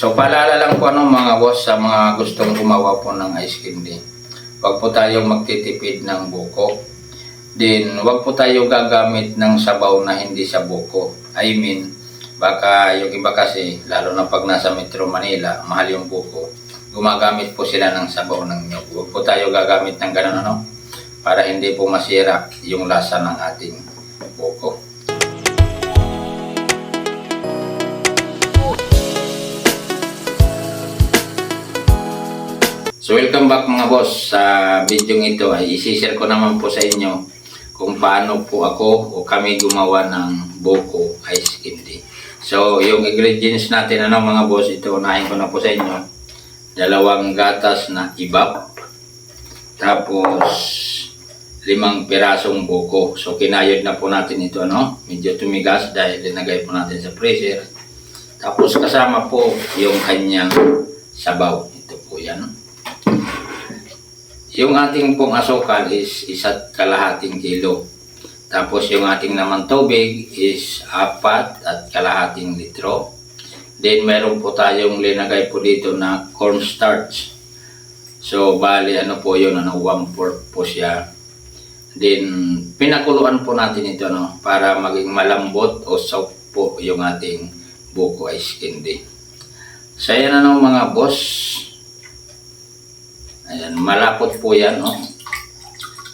So paalala lang po ano mga boss sa mga gustong gumawa po ng ice candy. Huwag po tayong magtitipid ng buko. Then, huwag po tayo gagamit ng sabaw na hindi sa buko. I mean, baka yung iba kasi, lalo na pag nasa Metro Manila, mahal yung buko. Gumagamit po sila ng sabaw ng nyog. Huwag po tayo gagamit ng ganun ano, para hindi po masira yung lasa ng ating buko. So welcome back mga boss. Sa video ito ay isi-share ko naman po sa inyo kung paano po ako o kami gumawa ng buko ice candy. So yung ingredients natin ano mga boss, ito unahin ko na po sa inyo. Dalawang gatas na ibap. Tapos limang pirasong buko. So kinayod na po natin ito ano. Medyo tumigas dahil linagay po natin sa freezer. Tapos kasama po yung kanyang sabaw. Ito po yan. Yung ating pong asukal is isa't kalahating kilo. Tapos yung ating naman tubig is apat at kalahating litro. Then meron po tayong linagay po dito na cornstarch. So bali ano po yun, ano, one fourth po siya. Then pinakuluan po natin ito no, para maging malambot o soft po yung ating buko ice candy. So yan ano mga boss, Ayan, malapot po yan, no?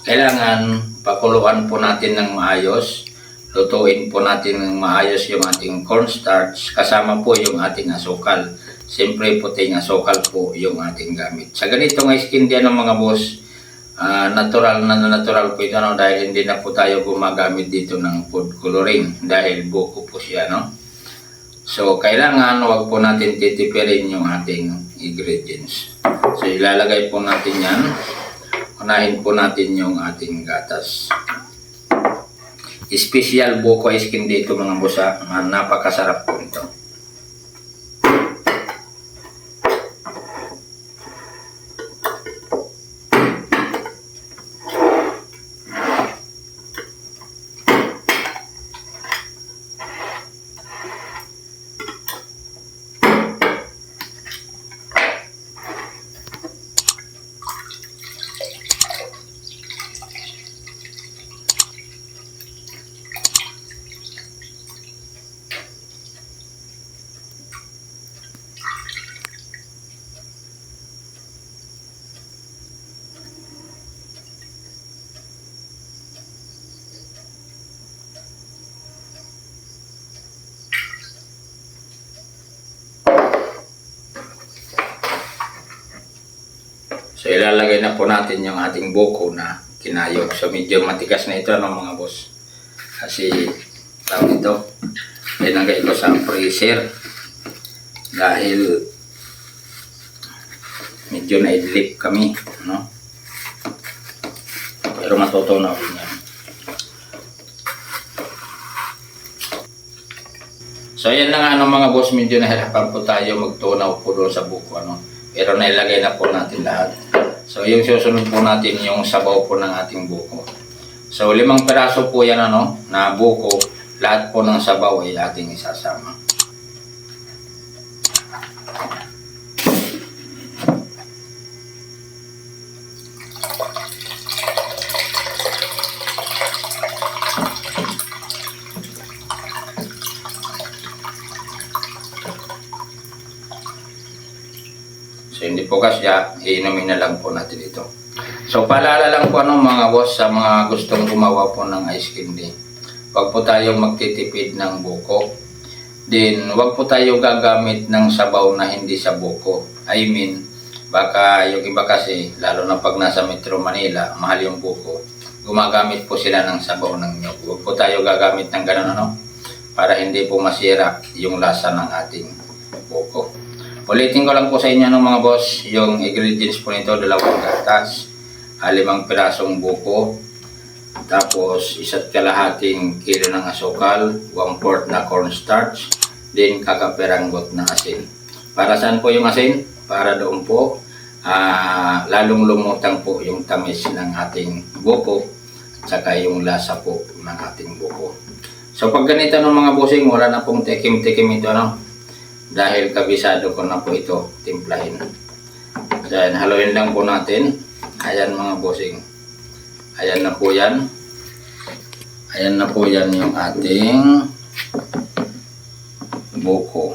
Kailangan pakuluan po natin ng maayos. Lutuin po natin ng maayos yung ating cornstarch kasama po yung ating asukal. Siyempre puting asukal po yung ating gamit. Sa ganitong ice candy ng mga boss, ah, natural na natural po ito no? dahil hindi na po tayo gumagamit dito ng food coloring dahil buko po siya no. So kailangan wag po natin titipirin yung ating ingredients. So ilalagay po natin yan. Unahin po natin yung ating gatas. Special buko cream dito mga busa. Mga napakasarap po ito. Ilalagay na po natin yung ating buko na kinayog. So medyo matigas na ito ng mga boss. Kasi tawag ito, linagay ko sa freezer dahil medyo naidlip kami, no? Pero matutunaw rin yan. So ayan na nga ano, mga boss, medyo nahirapan po tayo magtunaw po doon sa buko ano. Pero nailagay na po natin lahat. So yung susunod po natin yung sabaw po ng ating buko. So limang peraso po yan ano, na buko. Lahat po ng sabaw ay ating isasama. Po kasya, iinumin na lang po natin ito. So paalala lang po ano mga boss sa mga gustong gumawa po ng ice candy. Huwag po tayong magtitipid ng buko. Then huwag po tayo gagamit ng sabaw na hindi sa buko. I mean, baka yung iba kasi, lalo na pag nasa Metro Manila, mahal yung buko. Gumagamit po sila ng sabaw ng nyog. Huwag po tayo gagamit ng ganun ano, para hindi po masira yung lasa ng ating buko. Ulitin ko lang po sa inyo ng mga boss, yung ingredients po nito, dalawang gatas, limang pirasong buko, tapos isa't kalahating kilo ng asukal, one fourth na cornstarch, then kakaperanggot na asin. Para saan po yung asin? Para doon po, ah, lalong lumutang po yung tamis ng ating buko, saka yung lasa po ng ating buko. So pag ganito ng mga bossing, wala na pong tikim-tikim ito, no? Dahil kabisado ko na po ito timplahin. Then, haluin lang po natin. Ayan mga bossing. Ayan na po yan. Ayan na po yan yung ating buko.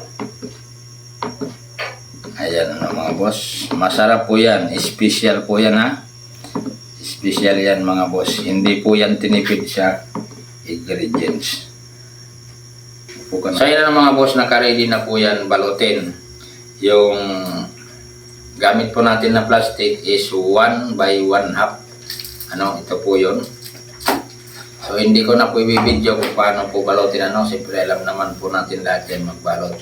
Ayan na mga boss. Masarap po yan. Special po yan ha. Special yan mga boss. Hindi po yan tinipid sa ingredients. So yan na mga boss. Nakaready na po yan balutin. Yung gamit po natin na plastic is 1 by 1 half. Ano, ito po yun. So hindi ko na po ibibideo kung paano po balutin ano. Siyempre alam naman po natin lahat yan magbalot.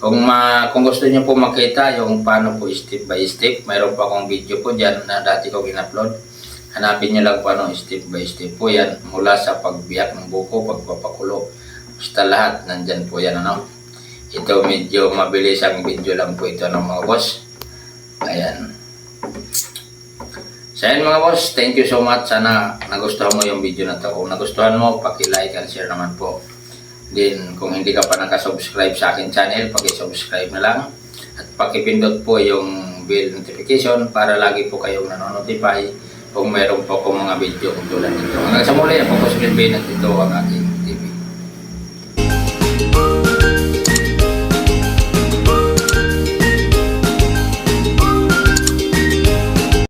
Kung ma kung gusto niyo po makita yung paano po step by step, mayroon pa akong video po diyan na dati ko in-upload. Hanapin niyo lang po ano step by step po yan mula sa pagbiyak ng buko, pagpapakulo. Basta lahat nandyan po yan ano. Ito medyo mabilis ang video lang po ito ng mga boss. Ayan. So ayan mga boss, thank you so much. Sana nagustuhan mo yung video na to. Kung nagustuhan mo, paki-like and share naman po. Then, kung hindi ka pa nakasubscribe sa akin channel, paki-subscribe na lang. At paki-pindot po yung bell notification para lagi po kayong nanonotify kung meron po akong mga video kung tulad nito. Hanggang sa muli, ako po si Bill Bennett. Ito ang aking